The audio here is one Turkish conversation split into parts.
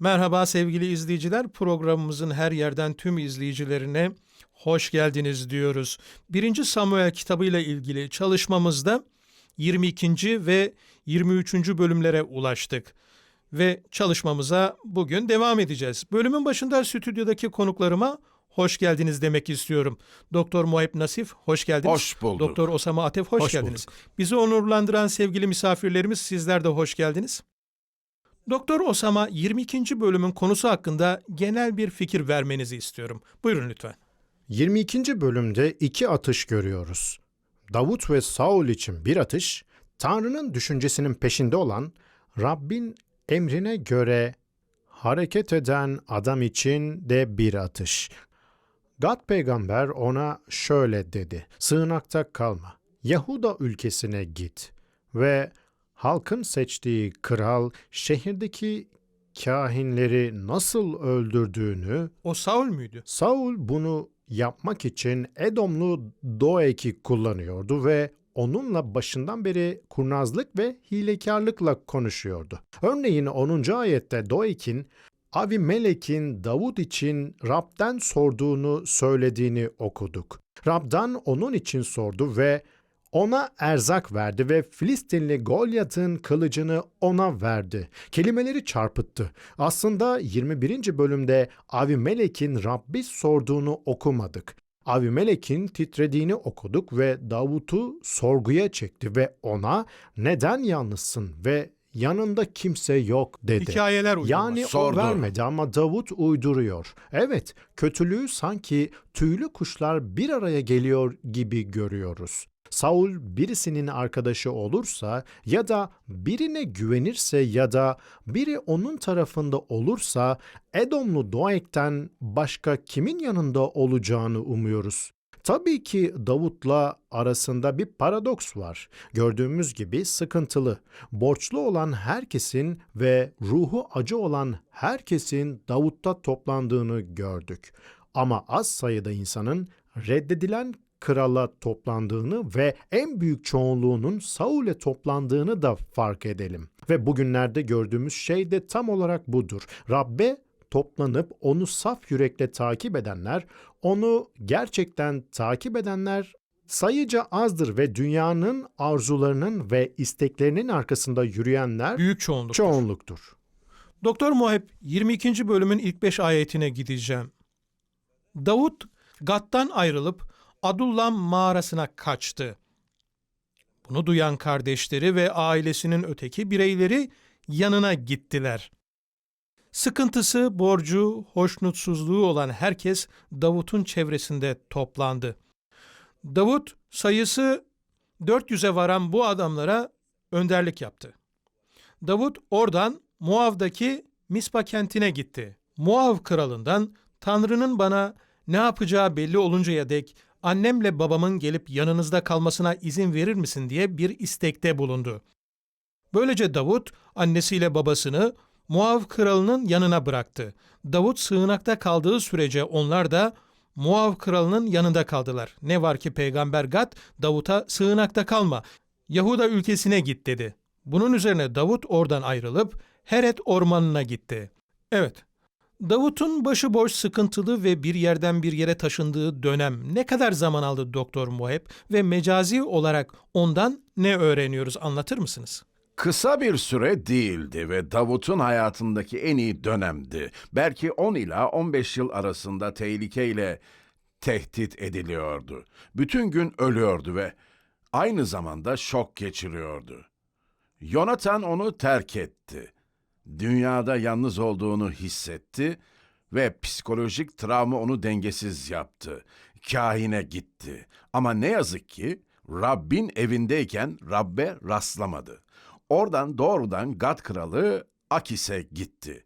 Merhaba sevgili izleyiciler. Programımızın her yerden tüm izleyicilerine hoş geldiniz diyoruz. 1. Samuel kitabıyla ilgili çalışmamızda 22. ve 23. bölümlere ulaştık. Ve çalışmamıza bugün devam edeceğiz. Bölümün başında stüdyodaki konuklarıma hoş geldiniz demek istiyorum. Doktor Muhip Nasif hoş geldiniz. Hoş bulduk. Doktor Osama Atef hoş, Hoş geldiniz. Bizi onurlandıran sevgili misafirlerimiz sizler de hoş geldiniz. Doktor Osama 22. bölümün konusu hakkında genel bir fikir vermenizi istiyorum. Buyurun lütfen. 22. bölümde iki atış görüyoruz. Davut ve Saul için bir atış, Tanrı'nın düşüncesinin peşinde olan Rabbin emrine göre hareket eden adam için de bir atış. Gad peygamber ona şöyle dedi. Sığınakta kalma. Yahuda ülkesine git ve halkın seçtiği kral şehirdeki kahinleri nasıl öldürdüğünü O Saul müydü? Saul bunu yapmak için Edomlu Doek'i kullanıyordu ve onunla başından beri kurnazlık ve hilekarlıkla konuşuyordu. Örneğin 10. ayette Doek'in Avimelek'in Davud için Rab'den sorduğunu söylediğini okuduk. Rab'dan onun için sordu ve ona erzak verdi ve Filistinli Golyat'ın kılıcını ona verdi. Kelimeleri çarpıttı. Aslında 21. bölümde Avimelek'in Rabbi sorduğunu okumadık. Avimelek'in titrediğini okuduk ve Davut'u sorguya çekti ve ona neden yalnızsın ve yanında kimse yok dedi. Hikayeler uydurma. Yani Sordu. o vermedi ama Davut uyduruyor. Evet, kötülüğü sanki tüylü kuşlar bir araya geliyor gibi görüyoruz. Saul birisinin arkadaşı olursa ya da birine güvenirse ya da biri onun tarafında olursa Edomlu Doeg'den başka kimin yanında olacağını umuyoruz. Tabii ki Davut'la arasında bir paradoks var. Gördüğümüz gibi sıkıntılı. Borçlu olan herkesin ve ruhu acı olan herkesin Davut'ta toplandığını gördük. Ama az sayıda insanın reddedilen krala toplandığını ve en büyük çoğunluğunun Saul'e toplandığını da fark edelim. Ve bugünlerde gördüğümüz şey de tam olarak budur. Rabbe toplanıp onu saf yürekle takip edenler, onu gerçekten takip edenler sayıca azdır ve dünyanın arzularının ve isteklerinin arkasında yürüyenler Büyük çoğunluk. çoğunluktur. Doktor Muhip 22. bölümün ilk 5 ayetine gideceğim. Davut Gat'tan ayrılıp Adullam mağarasına kaçtı. Bunu duyan kardeşleri ve ailesinin öteki bireyleri yanına gittiler. Sıkıntısı, borcu, hoşnutsuzluğu olan herkes Davut'un çevresinde toplandı. Davut sayısı 400'e varan bu adamlara önderlik yaptı. Davut oradan Muav'daki Mispa kentine gitti. Muav kralından Tanrı'nın bana ne yapacağı belli oluncaya dek annemle babamın gelip yanınızda kalmasına izin verir misin diye bir istekte bulundu. Böylece Davut annesiyle babasını Muav kralının yanına bıraktı. Davut sığınakta kaldığı sürece onlar da Muav kralının yanında kaldılar. Ne var ki peygamber Gad Davut'a sığınakta kalma, Yahuda ülkesine git dedi. Bunun üzerine Davut oradan ayrılıp Heret ormanına gitti. Evet, Davut'un başıboş sıkıntılı ve bir yerden bir yere taşındığı dönem ne kadar zaman aldı Doktor Muheb ve mecazi olarak ondan ne öğreniyoruz anlatır mısınız? Kısa bir süre değildi ve Davut'un hayatındaki en iyi dönemdi. Belki 10 ila 15 yıl arasında tehlikeyle tehdit ediliyordu. Bütün gün ölüyordu ve aynı zamanda şok geçiriyordu. Yonatan onu terk etti. Dünyada yalnız olduğunu hissetti ve psikolojik travma onu dengesiz yaptı. Kahine gitti. Ama ne yazık ki Rabbin evindeyken Rabbe rastlamadı. Oradan doğrudan Gad kralı Akis'e gitti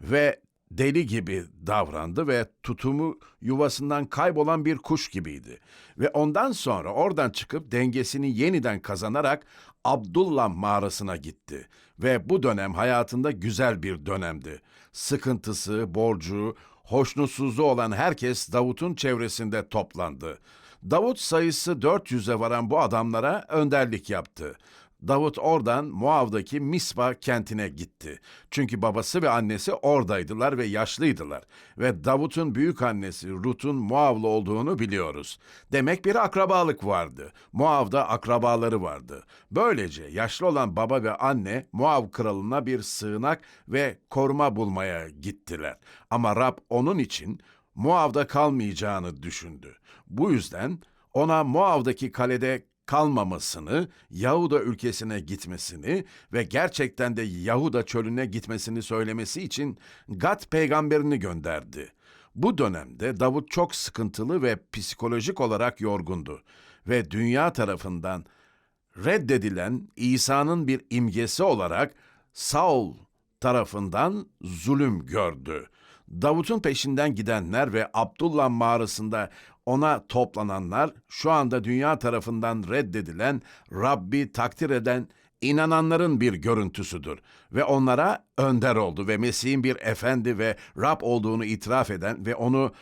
ve deli gibi davrandı ve tutumu yuvasından kaybolan bir kuş gibiydi. Ve ondan sonra oradan çıkıp dengesini yeniden kazanarak Abdullah mağarasına gitti. Ve bu dönem hayatında güzel bir dönemdi. Sıkıntısı, borcu, hoşnutsuzluğu olan herkes Davut'un çevresinde toplandı. Davut sayısı 400'e varan bu adamlara önderlik yaptı. Davut oradan Muav'daki Mispa kentine gitti. Çünkü babası ve annesi oradaydılar ve yaşlıydılar. Ve Davut'un büyük annesi Rut'un Muavlı olduğunu biliyoruz. Demek bir akrabalık vardı. Muav'da akrabaları vardı. Böylece yaşlı olan baba ve anne Muav kralına bir sığınak ve koruma bulmaya gittiler. Ama Rab onun için Muav'da kalmayacağını düşündü. Bu yüzden ona Muav'daki kalede kalmamasını, Yahuda ülkesine gitmesini ve gerçekten de Yahuda çölüne gitmesini söylemesi için Gad peygamberini gönderdi. Bu dönemde Davut çok sıkıntılı ve psikolojik olarak yorgundu ve dünya tarafından reddedilen İsa'nın bir imgesi olarak Saul tarafından zulüm gördü. Davut'un peşinden gidenler ve Abdullah mağarasında ona toplananlar şu anda dünya tarafından reddedilen, Rabbi takdir eden inananların bir görüntüsüdür ve onlara önder oldu ve Mesih'in bir efendi ve Rab olduğunu itiraf eden ve onu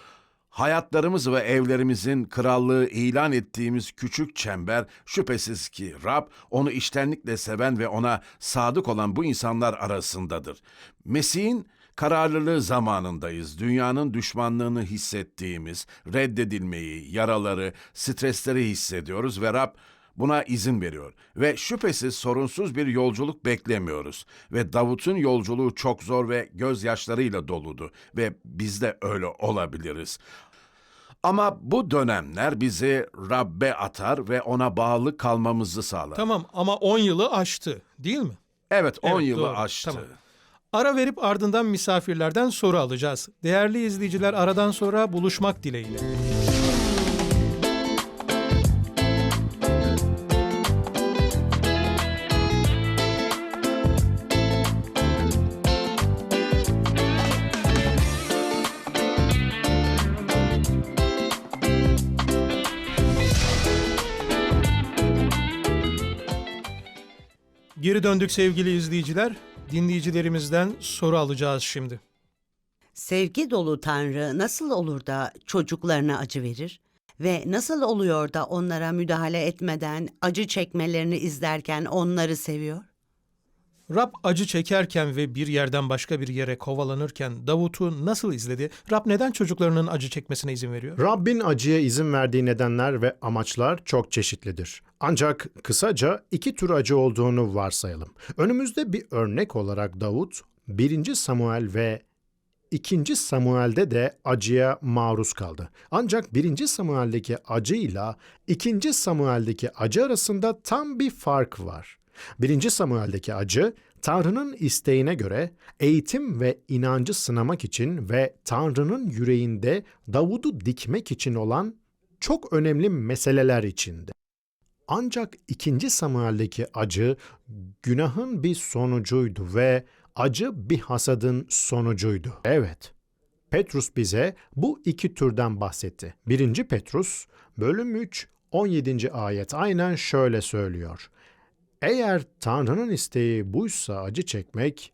hayatlarımız ve evlerimizin krallığı ilan ettiğimiz küçük çember şüphesiz ki Rab onu içtenlikle seven ve ona sadık olan bu insanlar arasındadır. Mesih'in kararlılığı zamanındayız. Dünyanın düşmanlığını hissettiğimiz, reddedilmeyi, yaraları, stresleri hissediyoruz ve Rab buna izin veriyor. Ve şüphesiz sorunsuz bir yolculuk beklemiyoruz. Ve Davut'un yolculuğu çok zor ve gözyaşlarıyla doludu. Ve biz de öyle olabiliriz. Ama bu dönemler bizi Rabbe atar ve ona bağlı kalmamızı sağlar. Tamam ama 10 yılı aştı değil mi? Evet 10 Evet, yılı doğru. aştı. Tamam. Ara verip ardından misafirlerden soru alacağız. Değerli izleyiciler aradan sonra buluşmak dileğiyle. Geri döndük sevgili izleyiciler. Dinleyicilerimizden soru alacağız şimdi. Sevgi dolu Tanrı nasıl olur da çocuklarına acı verir? Ve nasıl oluyor da onlara müdahale etmeden acı çekmelerini izlerken onları seviyor? Rab acı çekerken ve bir yerden başka bir yere kovalanırken Davut'u nasıl izledi? Rab neden çocuklarının acı çekmesine izin veriyor? Rabbin acıya izin verdiği nedenler ve amaçlar çok çeşitlidir. Ancak kısaca iki tür acı olduğunu varsayalım. Önümüzde bir örnek olarak Davut, 1. Samuel ve 2. Samuel'de de acıya maruz kaldı. Ancak 1. Samuel'deki acıyla 2. Samuel'deki acı arasında tam bir fark var. 1. Samuel'deki acı Tanrı'nın isteğine göre eğitim ve inancı sınamak için ve Tanrı'nın yüreğinde Davud'u dikmek için olan çok önemli meseleler içinde. Ancak 2. Samuel'deki acı günahın bir sonucuydu ve acı bir hasadın sonucuydu. Evet. Petrus bize bu iki türden bahsetti. 1. Petrus bölüm 3 17. ayet aynen şöyle söylüyor. Eğer Tanrı'nın isteği buysa acı çekmek,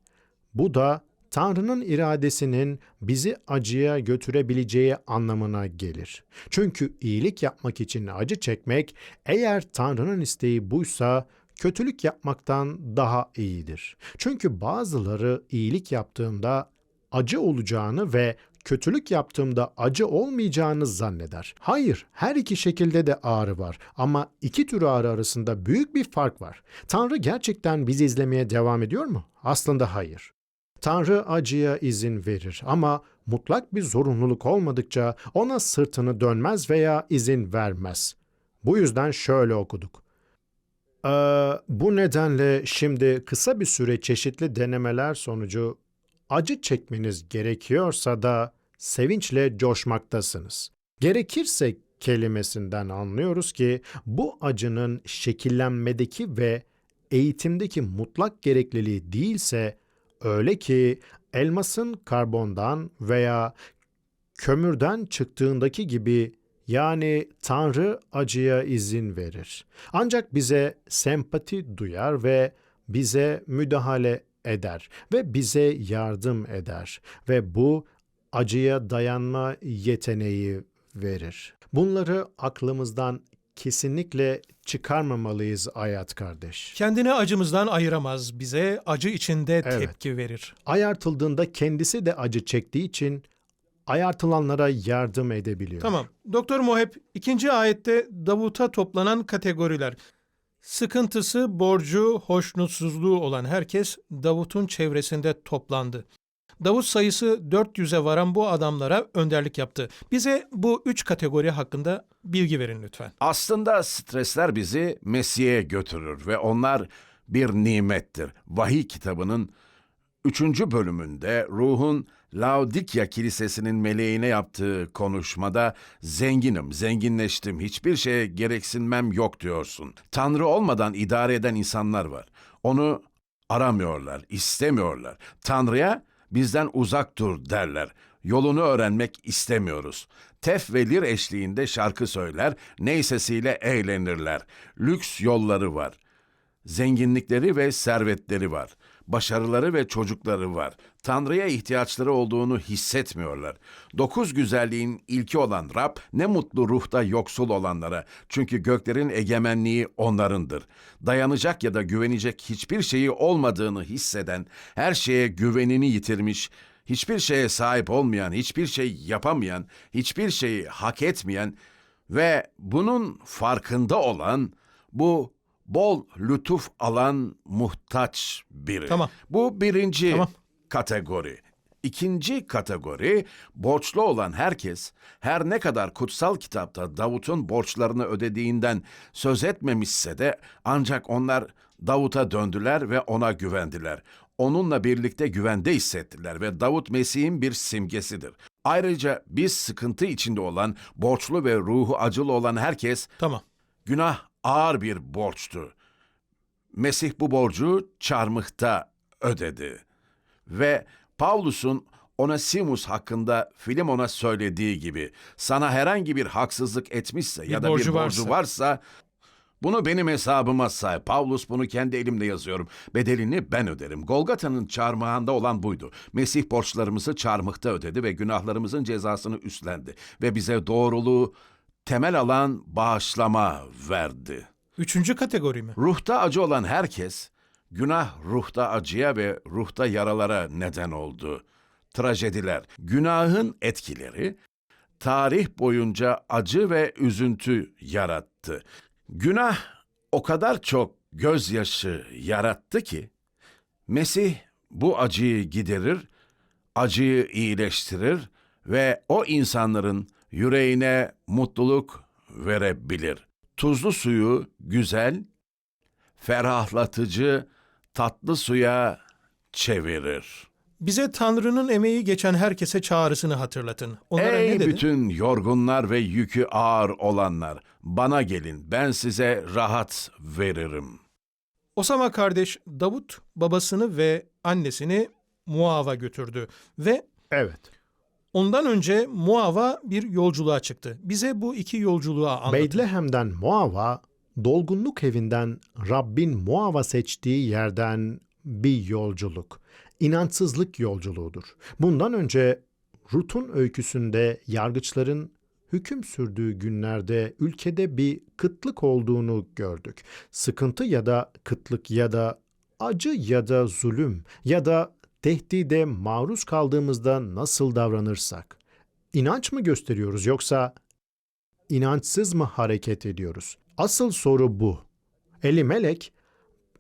bu da Tanrı'nın iradesinin bizi acıya götürebileceği anlamına gelir. Çünkü iyilik yapmak için acı çekmek, eğer Tanrı'nın isteği buysa kötülük yapmaktan daha iyidir. Çünkü bazıları iyilik yaptığında acı olacağını ve kötülük yaptığımda acı olmayacağını zanneder. Hayır, her iki şekilde de ağrı var ama iki tür ağrı arasında büyük bir fark var. Tanrı gerçekten bizi izlemeye devam ediyor mu? Aslında hayır. Tanrı acıya izin verir ama mutlak bir zorunluluk olmadıkça ona sırtını dönmez veya izin vermez. Bu yüzden şöyle okuduk. Ee, bu nedenle şimdi kısa bir süre çeşitli denemeler sonucu acı çekmeniz gerekiyorsa da sevinçle coşmaktasınız. Gerekirse kelimesinden anlıyoruz ki bu acının şekillenmedeki ve eğitimdeki mutlak gerekliliği değilse öyle ki elmasın karbondan veya kömürden çıktığındaki gibi yani Tanrı acıya izin verir. Ancak bize sempati duyar ve bize müdahale eder ve bize yardım eder ve bu acıya dayanma yeteneği verir. Bunları aklımızdan kesinlikle çıkarmamalıyız Ayat kardeş. Kendini acımızdan ayıramaz, bize acı içinde Evet. tepki verir. Ayartıldığında kendisi de acı çektiği için ayartılanlara yardım edebiliyor. Tamam. Doktor Moheb ikinci ayette Davut'a toplanan kategoriler. Sıkıntısı, borcu, hoşnutsuzluğu olan herkes Davut'un çevresinde toplandı. Davut sayısı 400'e varan bu adamlara önderlik yaptı. Bize bu üç kategori hakkında bilgi verin lütfen. Aslında stresler bizi Mesih'e götürür ve onlar bir nimettir. Vahiy kitabının 3. bölümünde ruhun Laodikya Kilisesi'nin meleğine yaptığı konuşmada zenginim, zenginleştim, hiçbir şeye gereksinmem yok diyorsun. Tanrı olmadan idare eden insanlar var. Onu aramıyorlar, istemiyorlar. Tanrı'ya bizden uzak dur derler. Yolunu öğrenmek istemiyoruz. Tef ve lir eşliğinde şarkı söyler, ney sesiyle eğlenirler. Lüks yolları var. Zenginlikleri ve servetleri var. Başarıları ve çocukları var. Tanrı'ya ihtiyaçları olduğunu hissetmiyorlar. Dokuz güzelliğin ilki olan Rab ne mutlu ruhta yoksul olanlara. Çünkü göklerin egemenliği onlarındır. Dayanacak ya da güvenecek hiçbir şeyi olmadığını hisseden, her şeye güvenini yitirmiş, hiçbir şeye sahip olmayan, hiçbir şey yapamayan, hiçbir şeyi hak etmeyen ve bunun farkında olan bu bol lütuf alan muhtaç biri. Tamam. Bu birinci Tamam. kategori. İkinci kategori borçlu olan herkes her ne kadar kutsal kitapta Davut'un borçlarını ödediğinden söz etmemişse de ancak onlar Davut'a döndüler ve ona güvendiler. Onunla birlikte güvende hissettiler ve Davut Mesih'in bir simgesidir. Ayrıca biz sıkıntı içinde olan, borçlu ve ruhu acılı olan herkes Tamam. Günah ağır bir borçtu. Mesih bu borcu çarmıhta ödedi. Ve Pavlus'un Onesimus hakkında Filemon'a söylediği gibi sana herhangi bir haksızlık etmişse ya da borcu bir borcu varsa. varsa bunu benim hesabıma say. Pavlus bunu kendi elimle yazıyorum. Bedelini ben öderim. Golgata'nın çarmıhında olan buydu. Mesih borçlarımızı çarmıhta ödedi ve günahlarımızın cezasını üstlendi. Ve bize doğruluğu temel alan bağışlama verdi. Üçüncü kategori mi? Ruhta acı olan herkes, günah ruhta acıya ve ruhta yaralara neden oldu. Trajediler, günahın etkileri, tarih boyunca acı ve üzüntü yarattı. Günah o kadar çok gözyaşı yarattı ki, Mesih bu acıyı giderir, acıyı iyileştirir ve o insanların yüreğine mutluluk verebilir. Tuzlu suyu güzel, ferahlatıcı, tatlı suya çevirir. Bize Tanrı'nın emeği geçen herkese çağrısını hatırlatın. Onlara Ey ne dedin? bütün yorgunlar ve yükü ağır olanlar, bana gelin, ben size rahat veririm. Osama kardeş Davut babasını ve annesini Muav'a götürdü ve Evet. Ondan önce Muav'a bir yolculuğa çıktı. Bize bu iki yolculuğa anlatın. Beytlehem'den Moav'a, dolgunluk evinden Rabbin Moav'a seçtiği yerden bir yolculuk. İnançsızlık yolculuğudur. Bundan önce Rut'un öyküsünde yargıçların hüküm sürdüğü günlerde ülkede bir kıtlık olduğunu gördük. Sıkıntı ya da kıtlık ya da acı ya da zulüm ya da tehdide maruz kaldığımızda nasıl davranırsak, inanç mı gösteriyoruz yoksa inançsız mı hareket ediyoruz? Asıl soru bu. Eli Melek,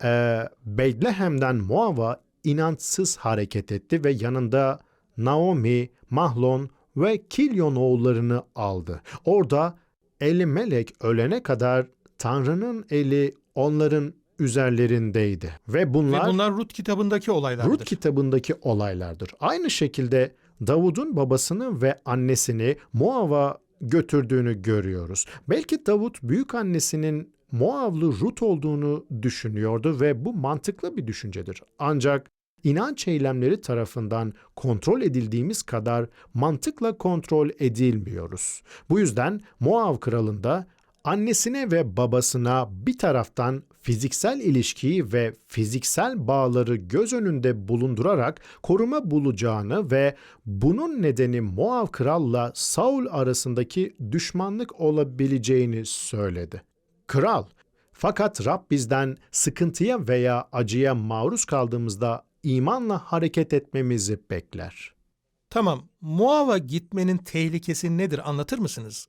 e, Beytlehem'den Moav'a inançsız hareket etti ve yanında Naomi, Mahlon ve Kilyon oğullarını aldı. Orada Elimelek ölene kadar Tanrı'nın eli onların üzerlerindeydi. Ve bunlar, Ve bunlar Rut kitabındaki olaylardır. Rut kitabındaki olaylardır. Aynı şekilde Davud'un babasını ve annesini Moav'a götürdüğünü görüyoruz. Belki Davud büyük annesinin Moavlı Rut olduğunu düşünüyordu ve bu mantıklı bir düşüncedir. Ancak inanç eylemleri tarafından kontrol edildiğimiz kadar mantıkla kontrol edilmiyoruz. Bu yüzden Moav kralında annesine ve babasına bir taraftan fiziksel ilişkiyi ve fiziksel bağları göz önünde bulundurarak koruma bulacağını ve bunun nedeni Moav kralla Saul arasındaki düşmanlık olabileceğini söyledi. Kral, fakat Rab bizden sıkıntıya veya acıya maruz kaldığımızda imanla hareket etmemizi bekler. Tamam, Moav'a gitmenin tehlikesi nedir anlatır mısınız?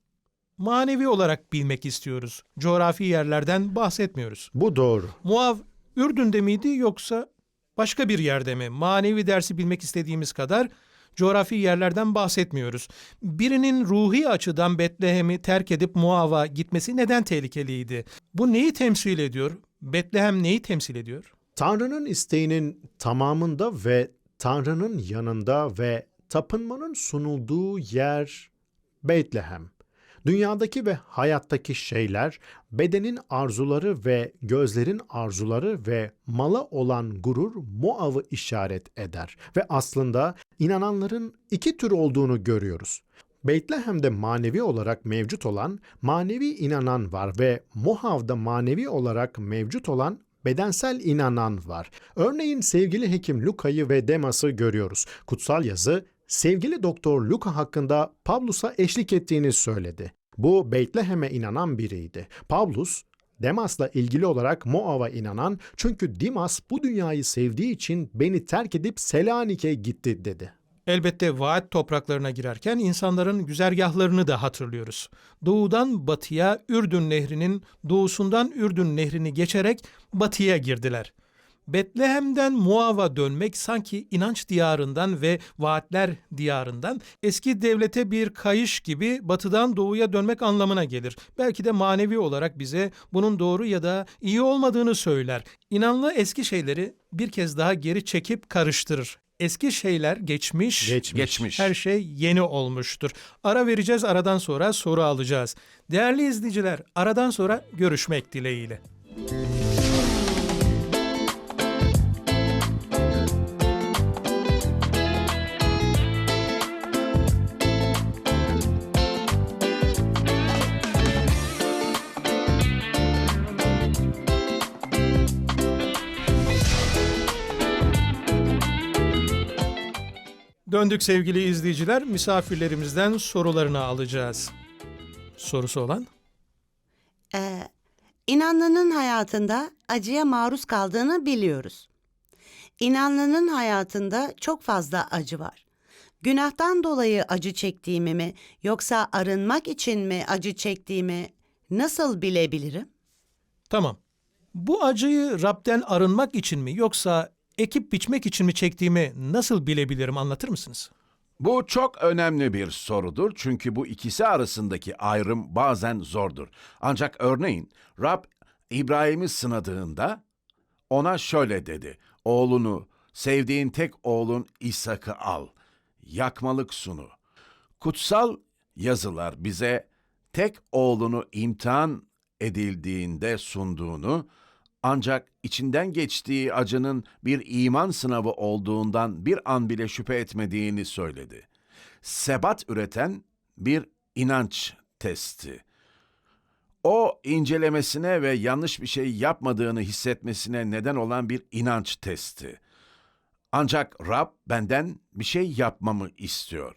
Manevi olarak bilmek istiyoruz. Coğrafi yerlerden bahsetmiyoruz. Bu doğru. Muav Ürdün'de miydi yoksa başka bir yerde mi? Manevi dersi bilmek istediğimiz kadar coğrafi yerlerden bahsetmiyoruz. Birinin ruhi açıdan Betlehem'i terk edip Muav'a gitmesi neden tehlikeliydi? Bu neyi temsil ediyor? Betlehem neyi temsil ediyor? Tanrı'nın isteğinin tamamında ve Tanrı'nın yanında ve tapınmanın sunulduğu yer Beytlehem. Dünyadaki ve hayattaki şeyler, bedenin arzuları ve gözlerin arzuları ve mala olan gurur Moav'ı işaret eder. Ve aslında inananların iki tür olduğunu görüyoruz. Beytlehem'de manevi olarak mevcut olan manevi inanan var ve Moav'da manevi olarak mevcut olan bedensel inanan var. Örneğin sevgili hekim Luka'yı ve Demas'ı görüyoruz. Kutsal yazı sevgili doktor Luka hakkında Pavlus'a eşlik ettiğini söyledi. Bu Beytlehem'e inanan biriydi. Pavlus Demas'la ilgili olarak Moav'a inanan çünkü Dimas bu dünyayı sevdiği için beni terk edip Selanik'e gitti dedi. Elbette vaat topraklarına girerken insanların güzergahlarını da hatırlıyoruz. Doğudan batıya Ürdün Nehri'nin doğusundan Ürdün Nehri'ni geçerek batıya girdiler. Betlehem'den Muav'a dönmek sanki inanç diyarından ve vaatler diyarından eski devlete bir kayış gibi batıdan doğuya dönmek anlamına gelir. Belki de manevi olarak bize bunun doğru ya da iyi olmadığını söyler. İnanlı eski şeyleri bir kez daha geri çekip karıştırır. Eski şeyler geçmiş, Geçmiş. Geçmiş. her şey yeni olmuştur. Ara vereceğiz, aradan sonra soru alacağız. Değerli izleyiciler, aradan sonra görüşmek dileğiyle. Döndük sevgili izleyiciler, misafirlerimizden sorularını alacağız. Sorusu olan? Ee, inanlının hayatında acıya maruz kaldığını biliyoruz. İnanlının hayatında çok fazla acı var. Günahtan dolayı acı çektiğimi mi yoksa arınmak için mi acı çektiğimi nasıl bilebilirim? Tamam. Bu acıyı Rab'den arınmak için mi yoksa ekip biçmek için mi çektiğimi nasıl bilebilirim anlatır mısınız? Bu çok önemli bir sorudur çünkü bu ikisi arasındaki ayrım bazen zordur. Ancak örneğin Rab İbrahim'i sınadığında ona şöyle dedi. Oğlunu, sevdiğin tek oğlun İshak'ı al. Yakmalık sunu. Kutsal yazılar bize tek oğlunu imtihan edildiğinde sunduğunu ancak içinden geçtiği acının bir iman sınavı olduğundan bir an bile şüphe etmediğini söyledi. Sebat üreten bir inanç testi. O incelemesine ve yanlış bir şey yapmadığını hissetmesine neden olan bir inanç testi. Ancak Rab benden bir şey yapmamı istiyor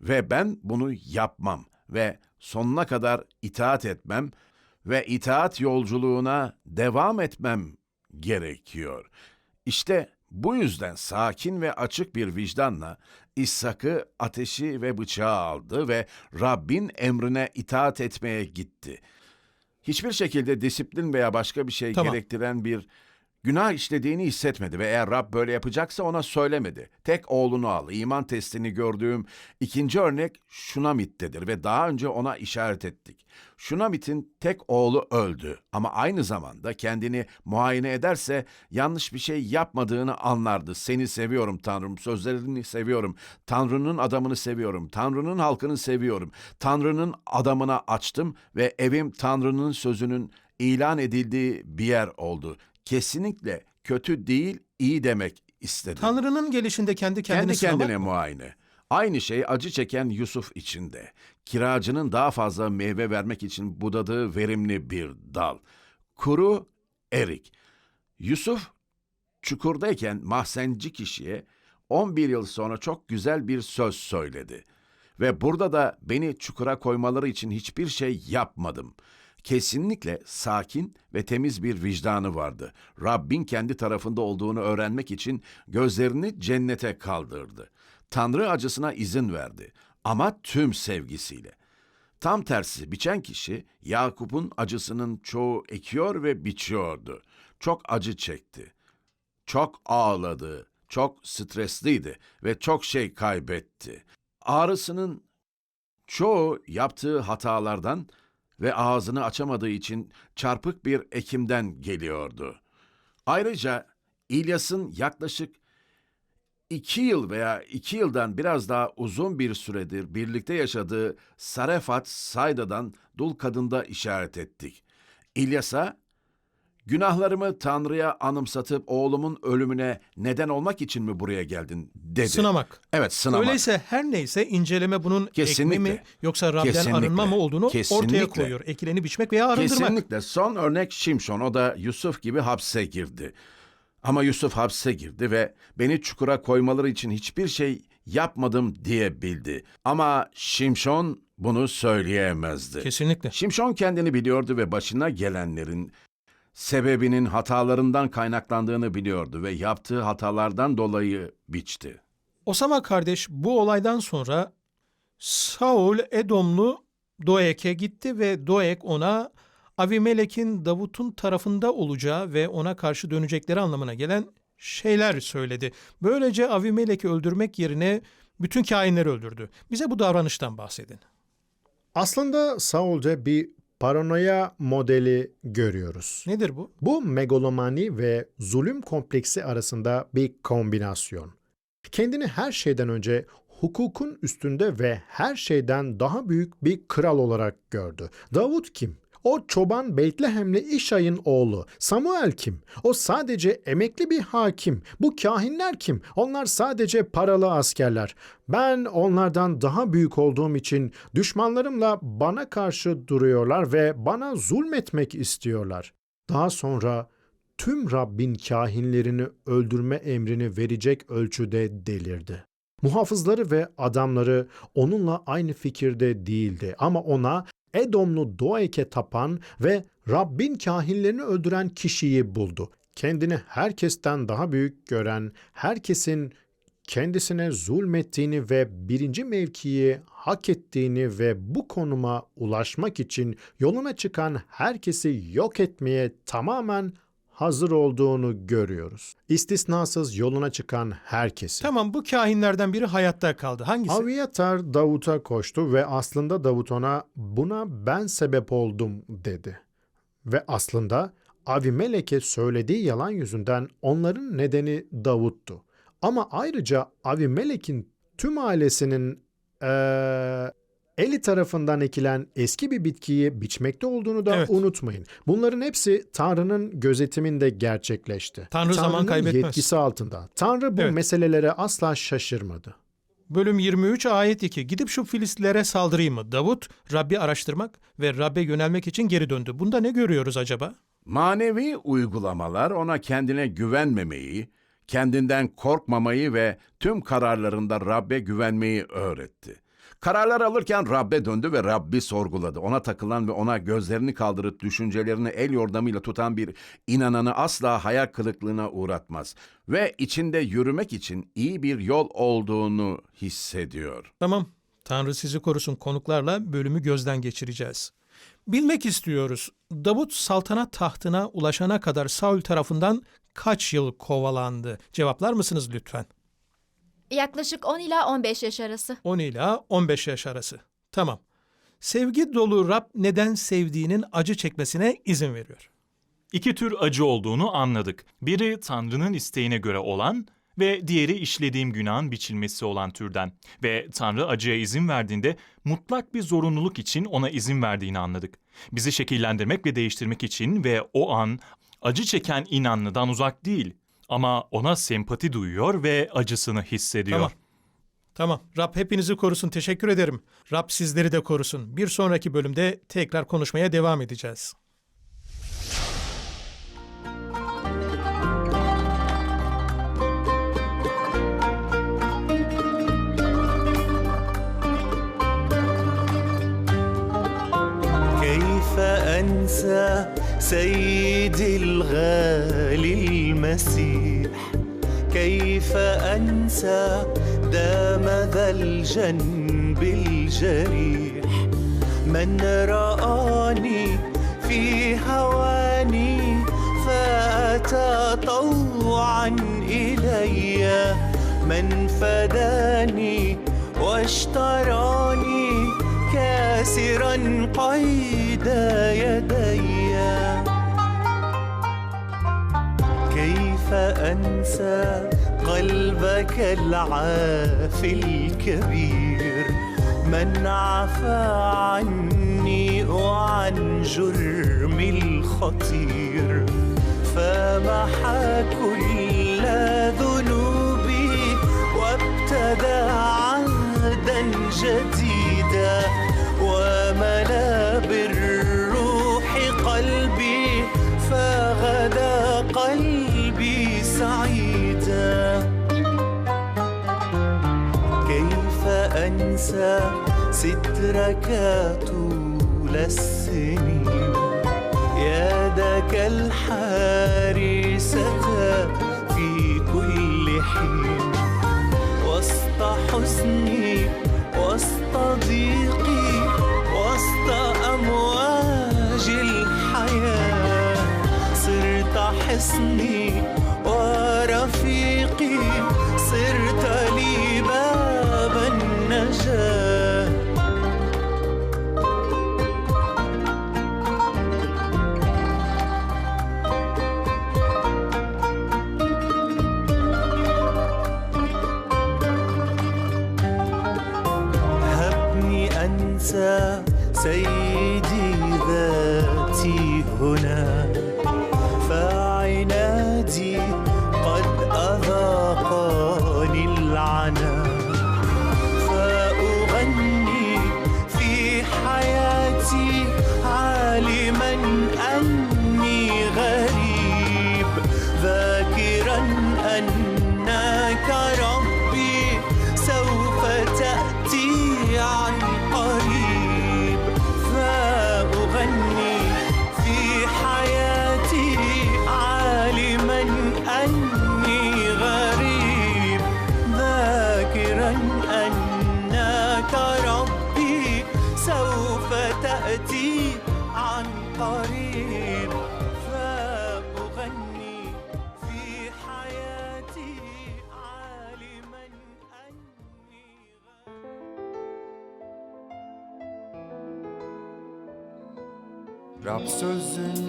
ve ben bunu yapmam ve sonuna kadar itaat etmem ve itaat yolculuğuna devam etmem gerekiyor. İşte bu yüzden sakin ve açık bir vicdanla İshak'ı ateşi ve bıçağı aldı ve Rabbin emrine itaat etmeye gitti. Hiçbir şekilde disiplin veya başka bir şey Tamam. gerektiren bir Günah işlediğini hissetmedi ve eğer Rab böyle yapacaksa ona söylemedi. Tek oğlunu al. İman testini gördüğüm ikinci örnek Şunamit'tedir ve daha önce ona işaret ettik. Şunamit'in tek oğlu öldü ama aynı zamanda kendini muayene ederse yanlış bir şey yapmadığını anlardı. Seni seviyorum Tanrım, sözlerini seviyorum, Tanrı'nın adamını seviyorum, Tanrı'nın halkını seviyorum. Tanrı'nın adamına açtım ve evim Tanrı'nın sözünün ilan edildiği bir yer oldu. Kesinlikle kötü değil, iyi demek istedim. Tanrı'nın gelişinde kendi kendine Kendi kendine muayene. Aynı şey acı çeken Yusuf içinde. Kiracının daha fazla meyve vermek için budadığı verimli bir dal. Kuru erik. Yusuf çukurdayken mahzenci kişiye 11 yıl sonra çok güzel bir söz söyledi. Ve burada da beni çukura koymaları için hiçbir şey yapmadım. Kesinlikle sakin ve temiz bir vicdanı vardı. Rabbin kendi tarafında olduğunu öğrenmek için gözlerini cennete kaldırdı. Tanrı acısına izin verdi ama tüm sevgisiyle. Tam tersi biçen kişi Yakup'un acısının çoğu ekiyor ve biçiyordu. Çok acı çekti. Çok ağladı, çok stresliydi ve çok şey kaybetti. Ağrısının çoğu yaptığı hatalardan ve ağzını açamadığı için çarpık bir ekimden geliyordu. Ayrıca İlyas'ın yaklaşık iki yıl veya iki yıldan biraz daha uzun bir süredir birlikte yaşadığı Sarefat Sayda'dan dul kadında işaret ettik. İlyas'a günahlarımı Tanrı'ya anımsatıp oğlumun ölümüne neden olmak için mi buraya geldin dedi. Sınamak. Evet sınamak. Öyleyse her neyse inceleme bunun Kesinlikle. ekme mi yoksa Rab'den Kesinlikle. arınma mı olduğunu ortaya Kesinlikle. koyuyor. Ekileni biçmek veya arındırmak. Kesinlikle. Son örnek Şimşon. O da Yusuf gibi hapse girdi. Ama Yusuf hapse girdi ve beni çukura koymaları için hiçbir şey yapmadım diyebildi. Ama Şimşon bunu söyleyemezdi. Kesinlikle. Şimşon kendini biliyordu ve başına gelenlerin sebebinin hatalarından kaynaklandığını biliyordu ve yaptığı hatalardan dolayı biçti. Osama kardeş bu olaydan sonra Saul Edomlu Doek'e gitti ve Doek ona Avimelek'in Davut'un tarafında olacağı ve ona karşı dönecekleri anlamına gelen şeyler söyledi. Böylece Avimelek'i öldürmek yerine bütün kainleri öldürdü. Bize bu davranıştan bahsedin. Aslında Saul'de bir paranoya modeli görüyoruz. Nedir bu? Bu megalomani ve zulüm kompleksi arasında bir kombinasyon. Kendini her şeyden önce hukukun üstünde ve her şeyden daha büyük bir kral olarak gördü. Davut kim? O çoban Beytlehemli İşay'ın oğlu. Samuel kim? O sadece emekli bir hakim. Bu kahinler kim? Onlar sadece paralı askerler. Ben onlardan daha büyük olduğum için düşmanlarımla bana karşı duruyorlar ve bana zulmetmek istiyorlar. Daha sonra tüm Rabbin kahinlerini öldürme emrini verecek ölçüde delirdi. Muhafızları ve adamları onunla aynı fikirde değildi ama ona Edomlu Doek'e tapan ve Rabbin kahinlerini öldüren kişiyi buldu. Kendini herkesten daha büyük gören, herkesin kendisine zulmettiğini ve birinci mevkiyi hak ettiğini ve bu konuma ulaşmak için yoluna çıkan herkesi yok etmeye tamamen hazır olduğunu görüyoruz. İstisnasız yoluna çıkan herkesi. Tamam bu kahinlerden biri hayatta kaldı. Hangisi? Aviatar Davut'a koştu ve aslında Davut ona buna ben sebep oldum dedi. Ve aslında Avimelek'e söylediği yalan yüzünden onların nedeni Davut'tu. Ama ayrıca Avimelek'in tüm ailesinin eee, Eli tarafından ekilen eski bir bitkiyi biçmekte olduğunu da Evet. unutmayın. Bunların hepsi Tanrı'nın gözetiminde gerçekleşti. Tanrı zaman Tanrı'nın kaybetmez. yetkisi altında. Tanrı bu Evet. meselelere asla şaşırmadı. Bölüm 23 ayet 2. Gidip şu Filistlere saldırayım mı? Davut Rabbi araştırmak ve Rabbe yönelmek için geri döndü. Bunda ne görüyoruz acaba? Manevi uygulamalar ona kendine güvenmemeyi, kendinden korkmamayı ve tüm kararlarında Rabbe güvenmeyi öğretti. Kararlar alırken Rabbe döndü ve Rabbi sorguladı. Ona takılan ve ona gözlerini kaldırıp düşüncelerini el yordamıyla tutan bir inananı asla hayal kırıklığına uğratmaz. Ve içinde yürümek için iyi bir yol olduğunu hissediyor. Tamam. Tanrı sizi korusun konuklarla bölümü gözden geçireceğiz. Bilmek istiyoruz. Davut saltanat tahtına ulaşana kadar Saul tarafından kaç yıl kovalandı? Cevaplar mısınız lütfen? Yaklaşık 10 ila 15 yaş arası. 10 ila 15 yaş arası. Tamam. Sevgi dolu Rab neden sevdiğinin acı çekmesine izin veriyor? İki tür acı olduğunu anladık. Biri Tanrı'nın isteğine göre olan ve diğeri işlediğim günahın biçilmesi olan türden. Ve Tanrı acıya izin verdiğinde mutlak bir zorunluluk için ona izin verdiğini anladık. Bizi şekillendirmek ve değiştirmek için ve o an acı çeken inanlıdan uzak değil. Ama ona sempati duyuyor ve acısını hissediyor. Tamam. Tamam. Rab hepinizi korusun. Teşekkür ederim. Rab sizleri de korusun. Bir sonraki bölümde tekrar konuşmaya devam edeceğiz. كيف أنسى سيدي الغالي المسيح كيف أنسى دام ذا الجنب الجريح؟ من رآني في هواني فأتى طوعا إلي. من فداني واشتراني كاسرا قيد يدي. أنسى قلبك العافي الكبير. من عفى عني وعن جرمي الخطير. فمحى كل ذنوبي وابتدى عهدا جديدا. وملا بالروح قلبي فغدا قلبي سعيدا. كيف أنسى سترك طول السنين؟ يدك الحارسة في كل حين. وسط حزني وسط ضيقي وسط أمواج الحياة. صرت حصني